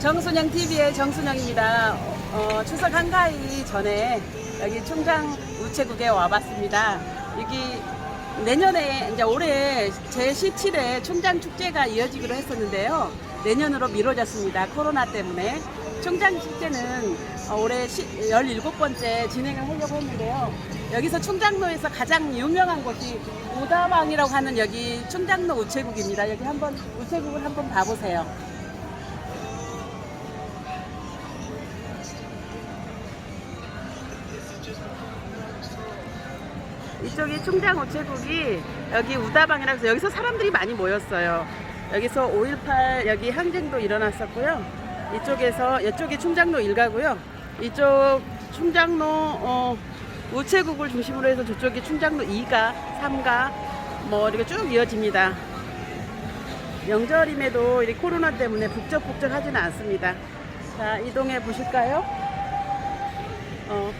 정순영 TV의 정순영입니다. 어, 추석 한가위 전에 여기 충장 우체국에 와봤습니다. 여기 내년에 이제 올해 제 17회 충장 축제가 이어지기로 했었는데요. 내년으로 미뤄졌습니다. 코로나 때문에. 충장 축제는 어, 올해 17번째 진행을 하려고 했는데요. 여기서 충장로에서 가장 유명한 곳이 오다방이라고 하는 여기 충장로 우체국입니다. 여기 한번 우체국을 한번 봐보세요. 이쪽이 충장 우체국이 여기 우다방이라고 해서 여기서 사람들이 많이 모였어요. 여기서 5.18 여기 항쟁도 일어났었고요. 이쪽에서 이쪽이 충장로 일가고요. 이쪽 충장로 어, 우체국을 중심으로 해서 저쪽이 충장로 2가, 3가 뭐 이렇게 쭉 이어집니다. 명절임에도 이 코로나 때문에 북적북적 하지는 않습니다. 자 이동해 보실까요? 어,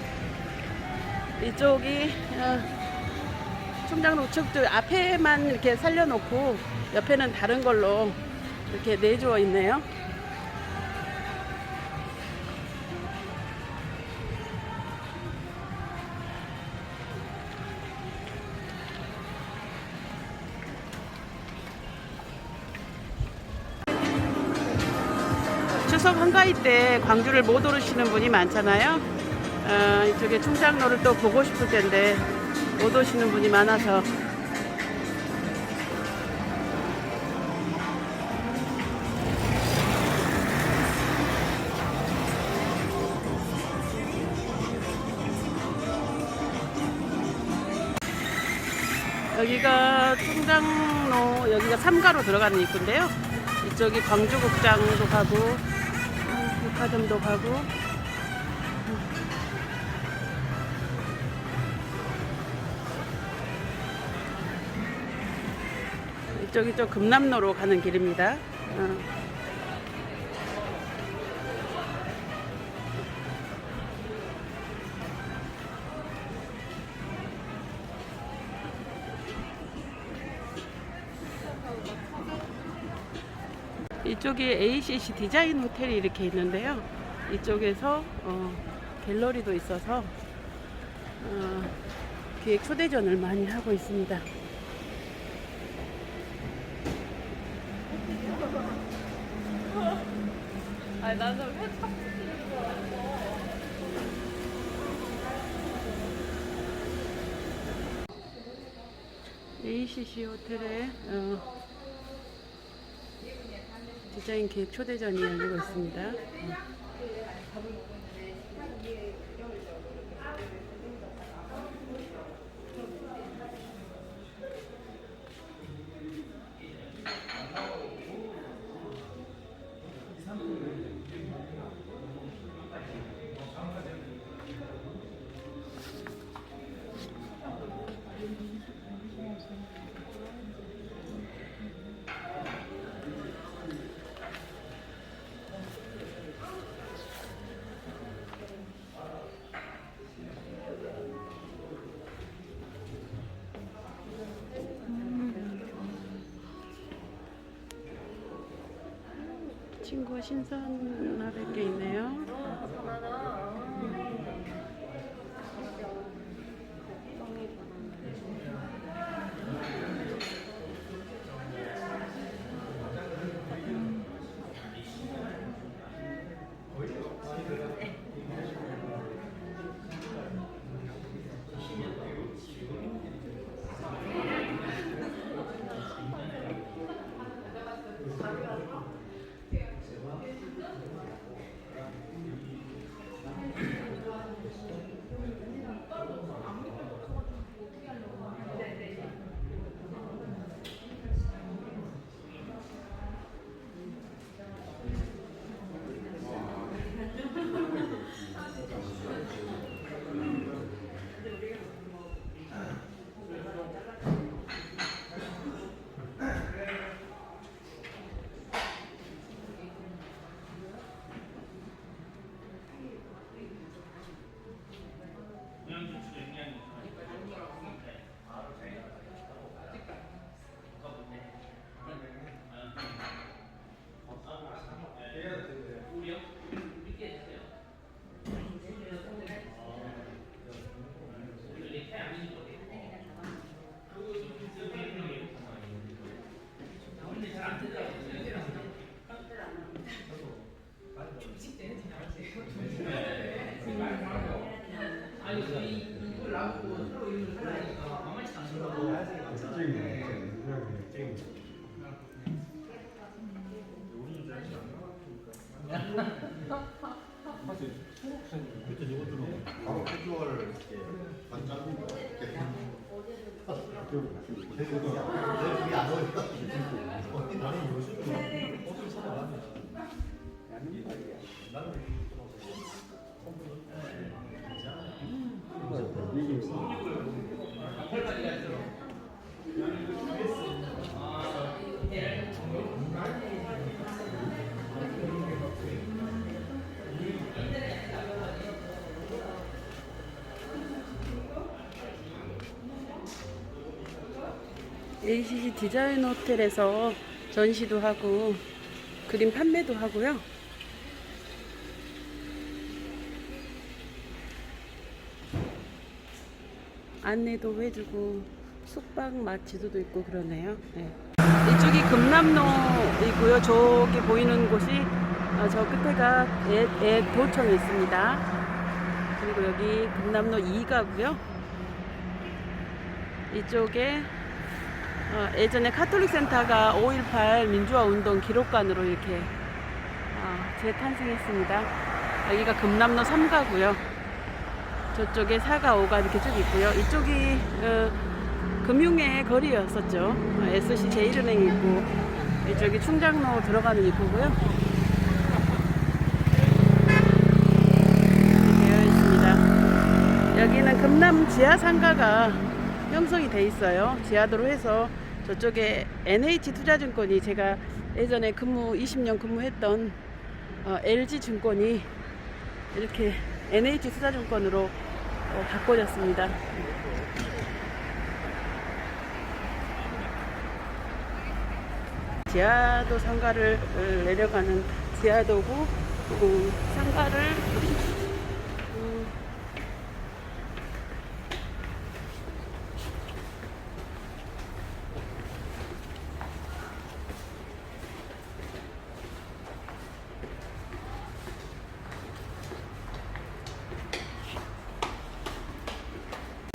이쪽이 어, 충장로 우측도 앞에만 이렇게 살려놓고 옆에는 다른 걸로 이렇게 내주어 있네요. 추석 한가위 때 광주를 못 오르시는 분이 많잖아요. 어, 이쪽에 충장로를 또 보고 싶을 텐데 못 오시는 분이 많아서 여기가 충장로 여기가 삼가로 들어가는 입구인데요. 이쪽이 광주국장도 가고 음, 백화점도 가고 이쪽이 좀 금남로로 가는 길입니다. 어. 이쪽에 ACC 디자인 호텔이 이렇게 있는데요. 이쪽에서 어, 갤러리도 있어서 어, 기획 초대전을 많이 하고 있습니다. 아니 나는 회 찾고 ACC 호텔에 어, 디자인 기획 초대전이 열리고 있습니다. 어. 친구 신선하게 게 있네요. 아니 이걸 놔두고 서로 이름을 하려니까. 만만치 않더라고. ACC 디자인 호텔에서 전시도 하고 그림 판매도 하고요. 안내도 해주고 숙박 맛 지도도 있고 그러네요. 네. 이쪽이 금남로이고요. 저기 보이는 곳이 어, 저 끝에가 애, 애 도청이 있습니다. 그리고 여기 금남로 2가고요. 이쪽에 어, 예전에 카톨릭 센터가 5.18 민주화 운동 기록관으로 이렇게 어, 재탄생했습니다. 여기가 금남로 3가고요. 저쪽에 4가 5가 이렇게 쭉 있고요. 이쪽이 어, 금융의 거리였었죠. 어, SC 제1은행이 있고 이쪽이 충장로 들어가는 입구고요. 되어 있습니다. 여기는 금남 지하 상가가 형성이 돼 있어요. 지하도로 해서 저쪽에 NH 투자증권이 제가 예전에 근무 20년 근무했던 어, LG 증권이 이렇게 NH 투자증권으로 어, 바꿔졌습니다. 지하도 상가를 어, 내려가는 지하도구 어, 상가를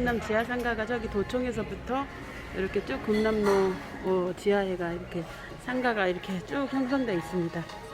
금남 지하 상가가 저기 도청에서부터 이렇게 쭉 금남로 어, 지하에가 이렇게 상가가 이렇게 쭉 형성되어 있습니다.